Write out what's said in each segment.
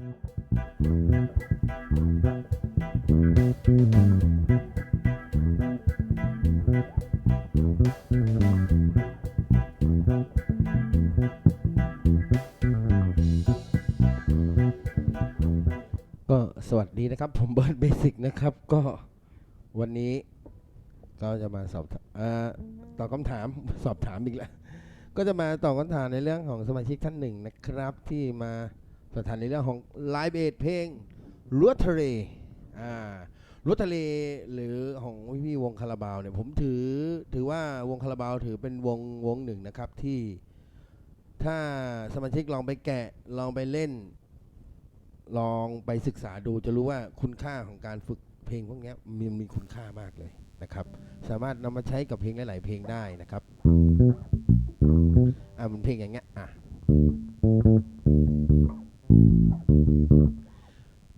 ก็สวัสดีนะครับ ผมเบิร์ดเบสิกนะครับ ก็วันนี้ก็จะมาสอบอ่อตอบคำถามสอบถามอีกแล้ว ก็จะมาตอบคำถามในเรื่องของสมาชิกท่านหนึ่งนะครับ ที่มา สถามในเรื่องของไลฟ์เบสเพลงลัวทะเลอ่าลัวทะเลหรือของพี่วงคาราบาวเนี่ยผมถือถือว่าวงคาราบาวถือเป็นวงวงหนึ่งนะครับที่ ถ้าสมาชิกลองไปแกะลองไปเล่น ลองไปศึกษาดูจะรู้ว่าคุณค่าของการฝึกเพลงพวกนี้ยมีมีคุณค่ามากเลยนะครับ สามารถนำมาใช้กับเพลงหลาย ๆ เพลงได้นะครับอ่ามันเพลงอย่างเงี้ยอะ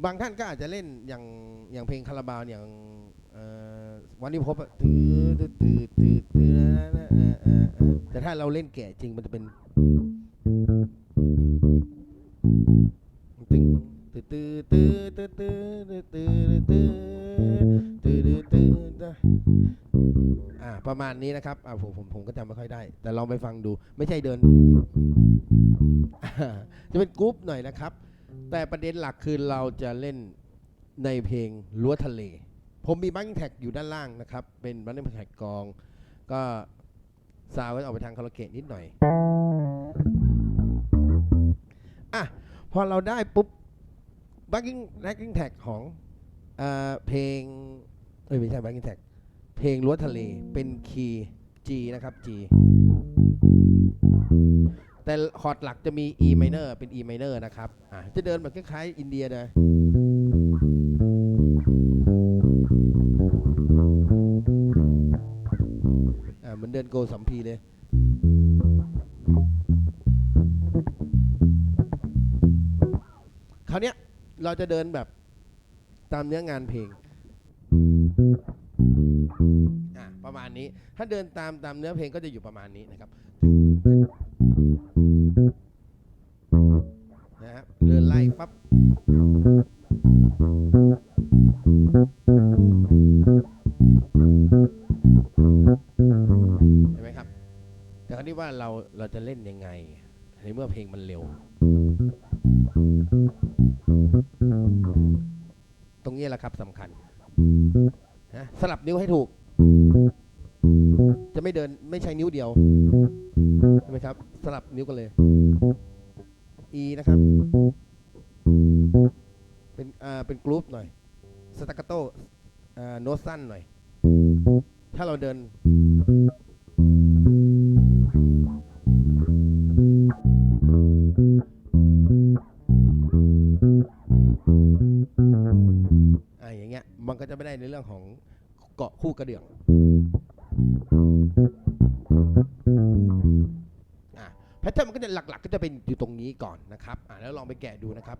บางท่านก็อาจจะเล่นอย่างอย่างเพลงคาราบาวอย่างวันนี้พบตื้อตื้อตื้อตื้อตื้อนะนะแต่ถ้าเราเล่นแกะจริงมันจะเป็นตึงตื้อตื้อตื้อตื้อตื้อตื้อตื้อตื้อตื้อตื้อตื้ออ่าประมาณนี้นะครับอ่าผมผมผมก็จำไม่ค่อยได้ แต่ลองไปฟังดูไม่ใช่เดิน จะเป็นกรุ๊ปหน่อยนะครับ แต่ประเด็นหลักคือเราจะเล่นในเพลงรั้วทะเล ผมมีบังแท็กอยู่ด้านล่างนะครับ เป็นบังแท็กกอง ก็ซาวไว้ออกไปทางคาราเกะนิดหน่อย อะ พอเราได้ปุ๊บ backing backing tag ของเออเพลงเอ้ยไม่ใช่ backing tag เพลงรั้วทะเลเป็นคีย์ G นะครับ G แต่คอร์ดหลักจะมี E minor เป็น E minor นะครับอะจะเดินแบบคล้ายๆอินเดียนะอะเหมือนเดินโกสัมพีเลยคราวนี้เราจะเดินแบบตามเนื้องานเพลงประมาณนี้ ถ้าเดินตามตามเนื้อเพลงก็จะอยู่ประมาณนี้นะครับ ปั๊บเห็นไหมครับ แต่คราวนี้ว่าเราเราจะเล่นยังไง ในเมื่อเพลงมันเร็ว ตรงนี้แหละครับสำคัญนะสลับนิ้วให้ถูก จะไม่เดินไม่ใช้นิ้วเดียวใช่ไหมครับ สลับนิ้วกันเลย E นะครับ เป็นอ่าเป็นกรุ๊ปหน่อยสต c กโตอ่าโน้ตสั้นหน่อย ถ้าเราเดิน อ่าอย่างเงี้ยมันก็จะไม่ได้ในเรื่องของเกาะคู่กระเดื่องอ่าแพทเทิร์นมันก็จะหลัก ๆ ก็จะเป็นอยู่ตรงนี้ก่อนนะครับ อ่าแล้วลองไปแกะดูนะครับ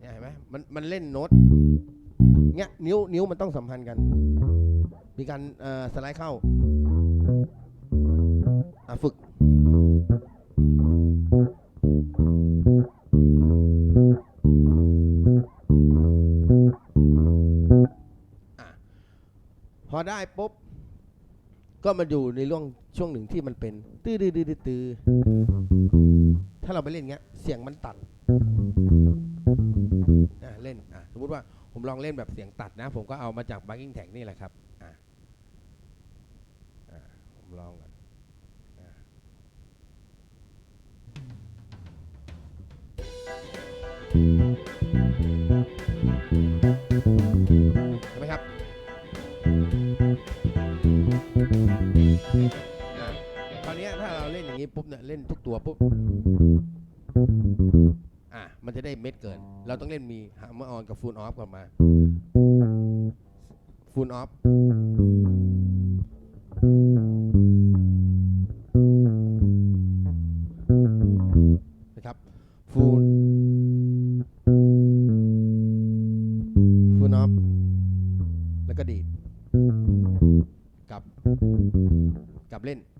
เนี่ยเห็นไหมมันมันเล่นโน้ตเงี้ยนิ้วนิ้วมันต้องสัมพันธ์กัน มีการสไลด์เข้าฝึกอพอได้ปุ๊บ ก็มาอยู่ในร่องช่วงหนึ่งที่มันเป็นตื้อดื้อดื้อดื้อตื้อถ้าเราไปเล่นเงี้ย เสียงมันตัด ผมลองเล่นแบบเสียงตัดนะ ผมก็เอามาจาก backing tag นี่แหละครับอะอะผมลองก่อนอะเห็นไหมครับอะคราวเนี้ยถ้าเราเล่นอย่างนี้ปุ๊บเนี่ยเล่นทุกตัวปุ๊บ มันจะได้เม็ดเกิน เราต้องเล่นมีฮ a ร์มออนกับฟูลออฟก่อนมาฟูลออฟนะครับฟูลฟูลออฟแล้วก็ดีดกลับกลับเล่นก็อีกอย่างเล่น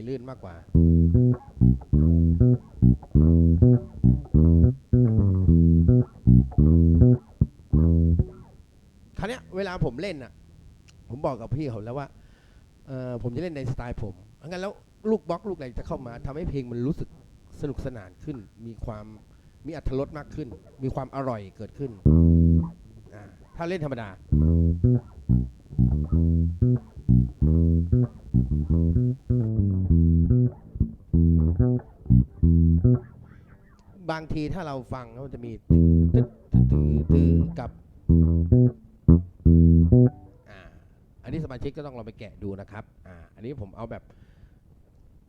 ลลื่นมากกว่า คราวนี้เวลาผมเล่นอะ ผมบอกกับพี่เขาแล้วว่าเออผมจะเล่นในสไตล์ผมงั้นแล้วลูกบล็อกลูกอะไรจะเข้ามาทำให้เพลงมันรู้สึกสนุกสนานขึ้น มีความมีอัธรสมากขึ้น มีความอร่อยเกิดขึ้นอ่าถ้าเล่นธรรมดา บางทีถ้าเราฟังแล้วมันจะมีตึ๊ดตึ๊ดตึ๊ดตึ๊ดกับอ่าอันนี้สมาชิกก็ต้องลองไปแกะดูนะครับอ่าอันนี้ผมเอาแบบ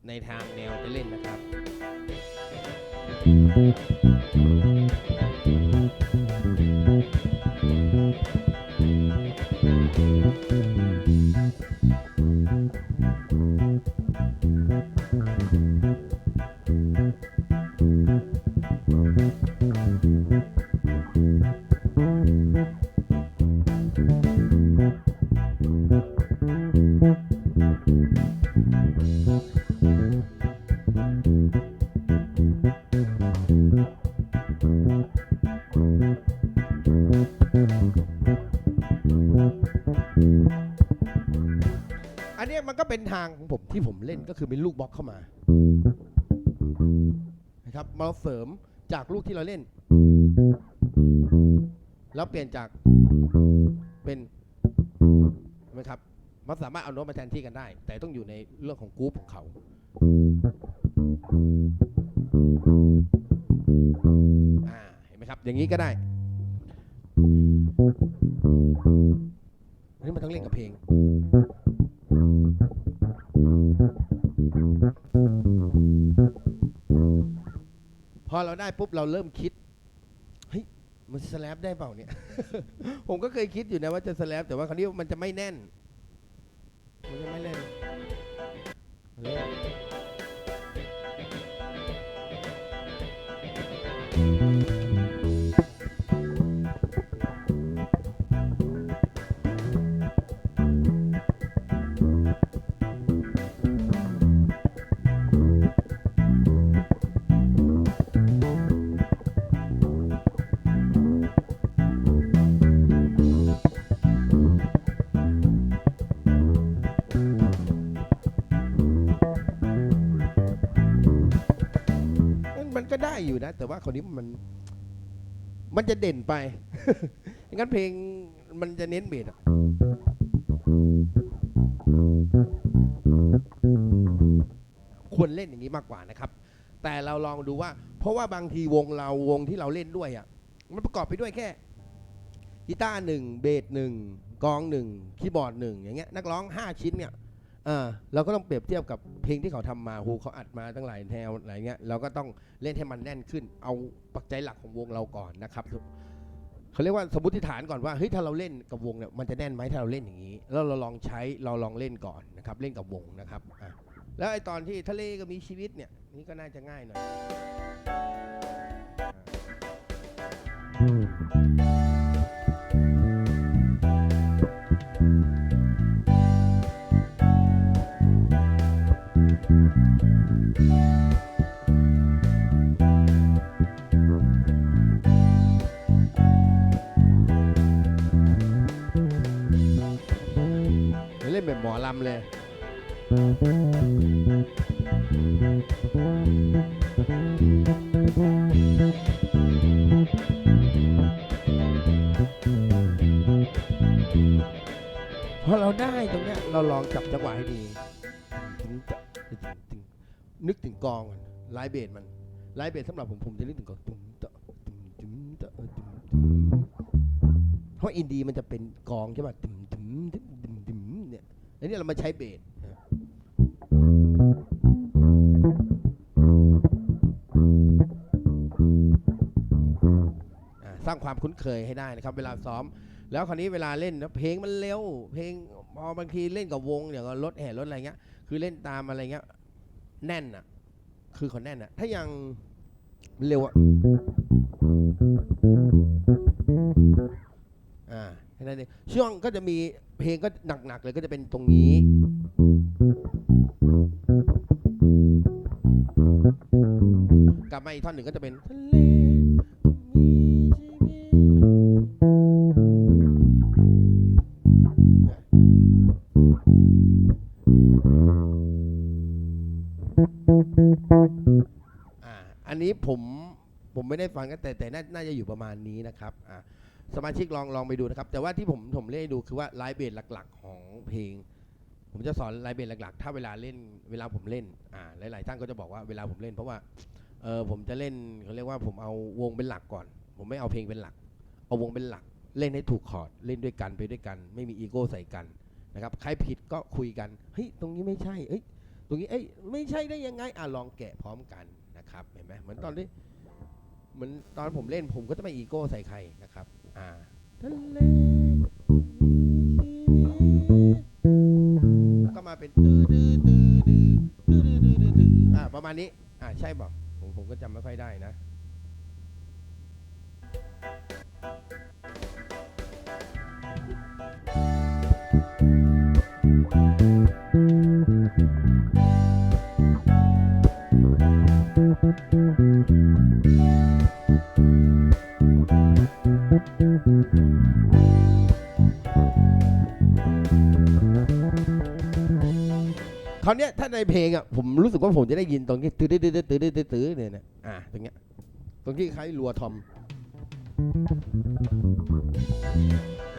ในทางแนวจะเล่นนะครับอัน เป็นทางของผมที่ผมเล่นก็คือเป็นลูกบล็อกเข้ามานะครับมาเสริมจากลูกที่เราเล่น แล้วเปลี่ยนจากเป็นเห็นไหมครับมันสามารถเอาโน้ตมาแทนที่กันได้ แต่ต้องอยู่ในเรื่องของกรุ๊ปของเขาเห็นไหมครับ อย่างนี้ก็ได้นนี้มันต้องเล่นกับเพลง พอเราได้ปุ๊บเราเริ่มคิดเฮ้ยมันสแลปได้เปล่าเนี่ย ผมก็เคยคิดอยู่นะว่าจะสแลปแต่ว่าคราวนี้มันจะไม่แน่น มันจะไม่แน่นเริ่ม อยู่นะ แต่ว่าคราวนี้มัน มันจะเด่นไป งั้นเพลงมันจะเน้นเบสอะควรเล่นอย่างนี้มากกว่านะครับ แต่เราลองดูว่า เพราะว่าบางทีวงเราวงที่เราเล่นด้วยอะ มันประกอบไปด้วยแค่กีตาร์หนึ่งเบสหนึ่งกองหนึ่งคีย์บอร์ดหนึ่งอย่างเงี้ยนักร้องห้าชิ้นเนี่ย เออเราก็ต้องเปรียบเทียบกับเพลงที่เขาทำมาโหเขาอัดมาตั้งหลายแนวอะไรเงี้ยเราก็ต้องเล่นให้มันแน่นขึ้น เอาปักใจหลักของวงเราก่อนนะครับเขาเรียกว่าสมมติฐานก่อนว่าเฮ้ยถ้าเราเล่นกับวงเนี่ยมันจะแน่นไหมถ้าเราเล่นอย่างนี้ แล้วเราลองใช้เราลองเล่นก่อนนะครับเล่นกับวงนะครับอะแล้วไอตอนที่ทะเลก็มีชีวิตเนี่ยนี่ก็น่าจะง่ายหน่อย ล่นแบบหมอลำเลย พอเราได้ตรงเนี้ยเราลองจับจังหวะให้ดีถึงจะถึงนึกถึงกองก่อนไลฟ์เบสมันไลฟ์เบสสำหรับผมผมจะนึกถึงกองตุ้มตะตุ้มตุ้มตะตุ้มตุ้มเพราะอินดีมันจะเป็นกองใช่ป่ะตุ้ม เนี่ยแล้วนี่เรามาใช้เบสสร้างความคุ้นเคยให้ได้นะครับ เวลาซ้อม แล้วคราวนี้เวลาเล่นเพลงมันเร็ว เพลงพอบางทีเล่นกับวงอย่างรถแห่รถอะไรเงี้ย คือเล่นตามอะไรเงี้ย แน่นอะ คือเขาแน่นอะ ถ้ายังเร็วอะ แค่นั้นเองช่วงก็จะมีเพลงก็หนักๆเลยก็จะเป็นตรงนี้ กลับมาอีกท่อนหนึ่งก็จะเป็นทะเลอันนี้ผมผมไม่ได้ฟังกันแต่แต่น่าจะอยู่ประมาณนี้นะครับอ่า สมาชิกลองลองไปดูนะครับ แต่ว่าที่ผมผมเล่นให้ดูคือว่าไลฟ์เบสหลักๆ ของเพลง ผมจะสอนไลฟ์เบสหลักๆ ถ้าเวลาเล่นเวลาผมเล่นอ่าหลายๆท่านก็จะบอกว่าเวลาผมเล่น เพราะว่าเออผมจะเล่นเขาเรียกว่าผมเอาวงเป็นหลักก่อน ผมไม่เอาเพลงเป็นหลัก เอาวงเป็นหลัก เล่นให้ถูกคอร์ดเล่นด้วยกันไปด้วยกัน ไม่มีอีโก้ใส่กันนะครับใครผิดก็คุยกันเฮ้ยตรงนี้ไม่ใช่เอ้ยตรงนี้เอ้ยไม่ใช่ได้ยังไงอะลองแกะพร้อมกันนะครับเห็นไหมเหมือนตอนที่เหมือนตอนผมเล่นผมก็จะไม่อีโก้ใส่ใครนะครับ อ่าทะเลแล้วก็มาเป็นตื้อดื้อดื้อดื้อตื้อดื้อดื้อดื้อดื้ออ่าประมาณนี้ อ่าใช่บอกผมผมก็จำไม่ค่อยได้นะ ในเพลงอะผมรู้สึกว่าผมจะได้ยินตรงที่ตื้อตื้อตื้อตื้อตื้อตื้อเนี่ยนะอ่าตรงเนี้ยตรงที่คล้ายรัวทอม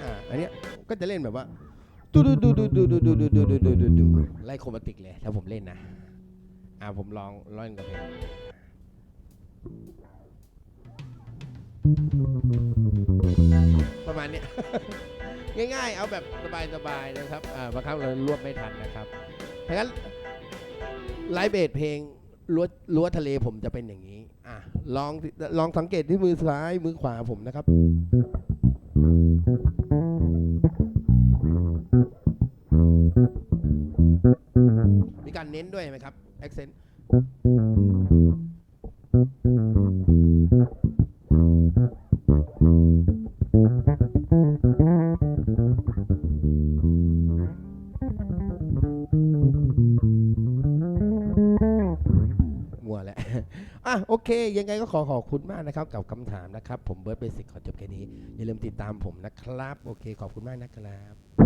อ่าอันเนี้ยก็จะเล่นแบบว่าดูดูดูดูดูดูดูดูดูดูดูดูดูไล่โครมาติกเลยถ้าผมเล่นนะอ่าผมลองเล่นกับเพลงประมาณเนี้ยง่ายๆ เอาแบบสบายๆนะครับอ่าบางครั้งเรารวบไม่ทันนะครับถ้างั้น ไลฟ์เบสเพลงรั้วรั้วทะเลผมจะเป็นอย่างนี้ อะลองลองสังเกตที่มือซ้ายมือขวาผมนะครับ มีการเน้นด้วยไหมครับ accent เค ยังไงก็ขอขอบคุณมากนะครับ กับคำถามนะครับ ผมเบิร์ดเบสิกขอจบแค่นี้ อย่าลืมติดตามผมนะครับ โอเค ขอบคุณมากนะครับ